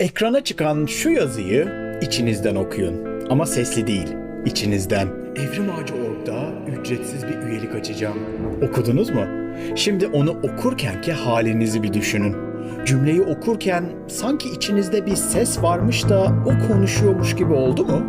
Ekrana çıkan şu yazıyı içinizden okuyun. Ama sesli değil, içinizden. Evrim Ağacı Org'da ücretsiz bir üyelik açacağım. Okudunuz mu? Şimdi onu okurkenki halinizi bir düşünün. Cümleyi okurken sanki içinizde bir ses varmış da o konuşuyormuş gibi oldu mu?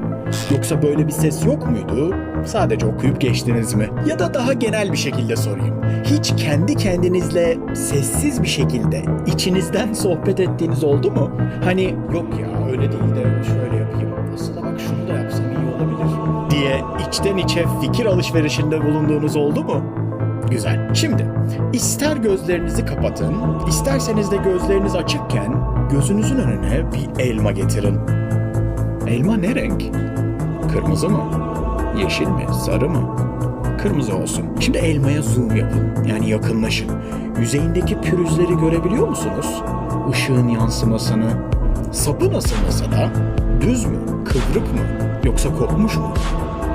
Yoksa böyle bir ses yok muydu? Sadece okuyup geçtiniz mi? Ya da daha genel bir şekilde sorayım. Hiç kendi kendinizle sessiz bir şekilde içinizden sohbet ettiğiniz oldu mu? Hani yok ya öyle değil de şöyle yapayım. Aslında bak şunu da yapsam iyi olabilir. Diye içten içe fikir alışverişinde bulunduğunuz oldu mu? Güzel. Şimdi ister gözlerinizi kapatın, isterseniz de gözleriniz açıkken gözünüzün önüne bir elma getirin. Elma ne renk? Kırmızı mı? Yeşil mi? Sarı mı? Kırmızı olsun. Şimdi elmaya zoom yapın. Yani yakınlaşın. Yüzeyindeki pürüzleri görebiliyor musunuz? Işığın yansımasını. Sapı nasıl mesela? Düz mü? Kıvrık mı? Yoksa kopmuş mu?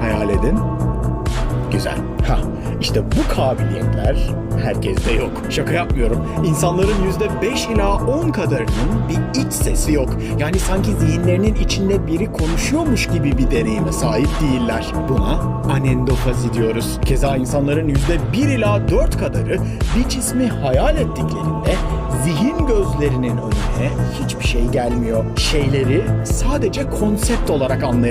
Hayal edin. Güzel. Ha, işte bu kabiliyetler herkeste yok. Şaka yapmıyorum. İnsanların yüzde 5 ila 10 kadarının bir iç sesi yok. Yani sanki zihinlerinin içinde biri konuşuyormuş gibi bir deneyime sahip değiller. Buna anendofazi diyoruz. Keza insanların yüzde 1 ila 4 kadarı bir cismi hayal ettiklerinde zihin gözlerinin önüne hiçbir şey gelmiyor. Şeyleri sadece konsept olarak anlayabiliyor.